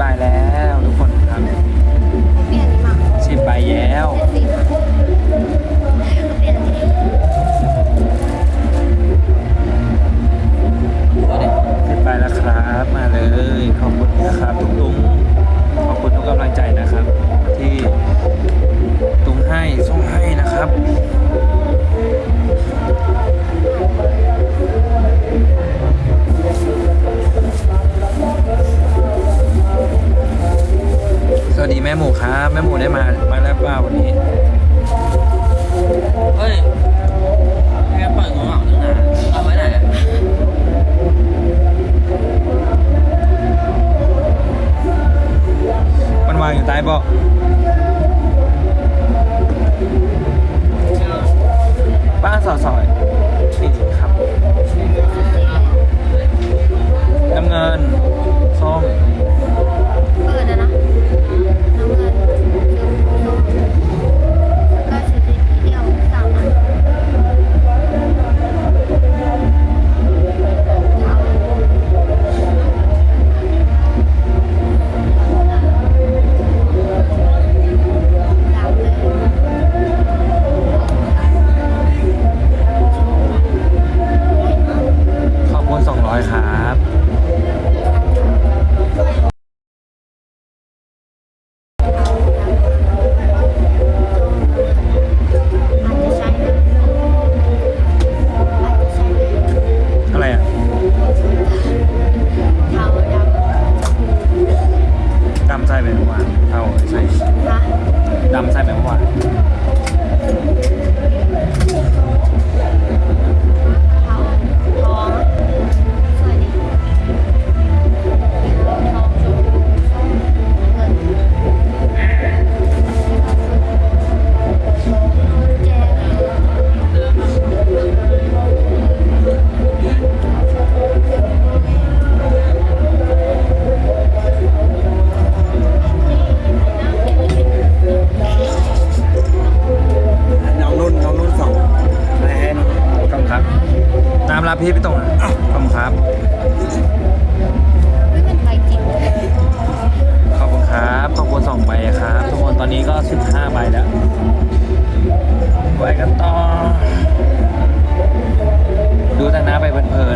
บายแล้วทุกคนครับ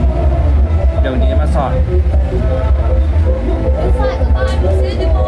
น เดี๋ยวนี้มาสอนฝากกับบ้านดูซิดิโม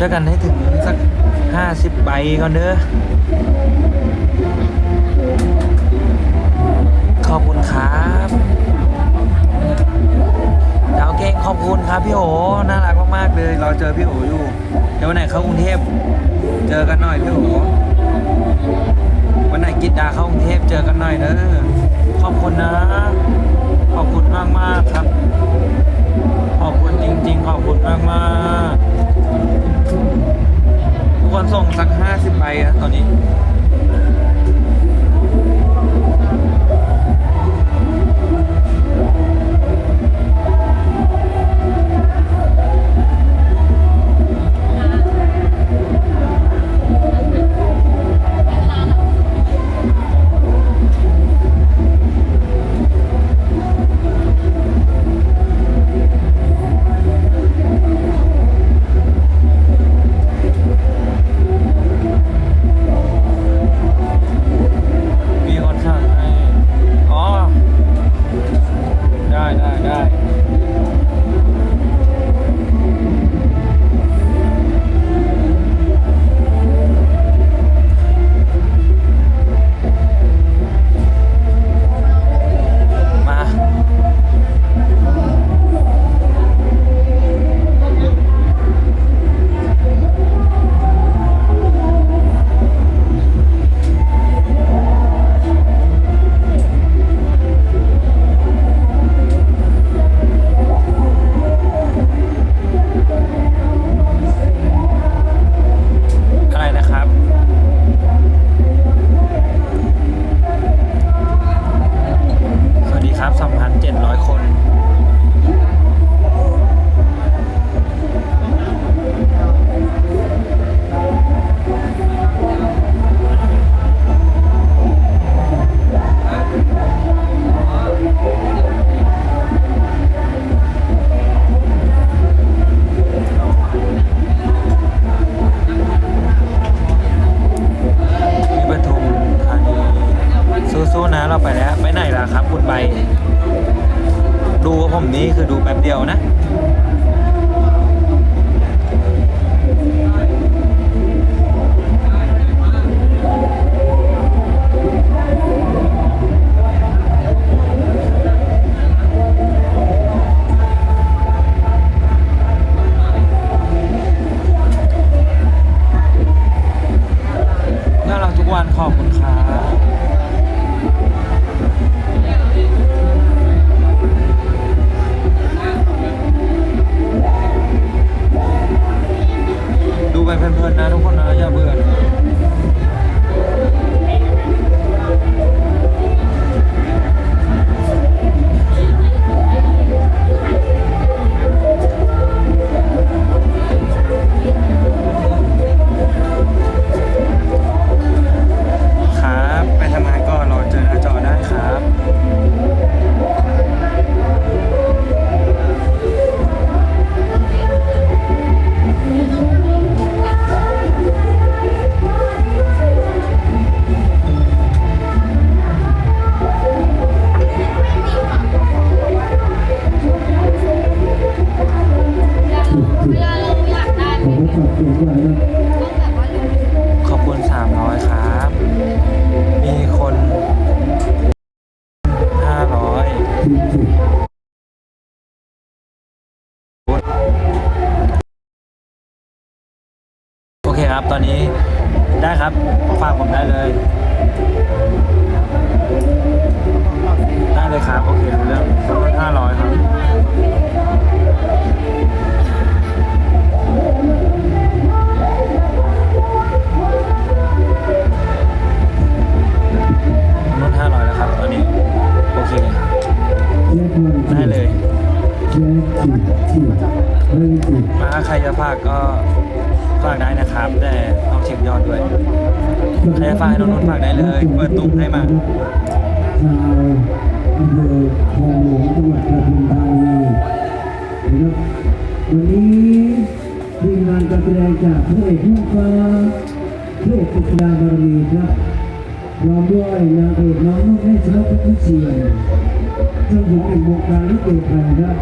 ช่วยกันให้ถึงสัก50ใบก่อนเด้อขอบคุณครับดาวเก่งขอบคุณครับพี่โอน่ารักมากๆเลยเราเจอพี่โออยู่เดี๋ยววันไหนเข้ากรุงเทพเจอกันหน่อยพี่โอวันไหนกิจดาเข้ากรุงเทพเจอกันหน่อยเด้อขอบคุณนะขอบคุณมากมากๆครับ ขอบคุณจริง ๆ ขอบคุณมากมากๆ คนส่งสักห้าสิบใบนะตอนนี้ คครับ ตอนนี้ได้ครับฝากผมได้เลย ได้เลยครับ โอเครู้เรื่องห้าร้อยครับลดห้าร้อยแล้วครับ ตอนนี้ โอเค ได้เลย มาใครจะฝากก็ ใครจะฝากให้น้องนุ่นฝากได้เลย เปิดตุ้มให้มา ชาวอำเภอคลองหลวงจังหวัดปทุมธานีนะครับวันนี้ทีมงานการแสดงจากพระเอกลูกฟ้าพระเอกกฤษดาบารมีครับพร้อมด้วยนางเอกน้องนุ่นให้ช้าพุทธเชียนเจ้าหญิงแห่งวงการลิเกไทยครับ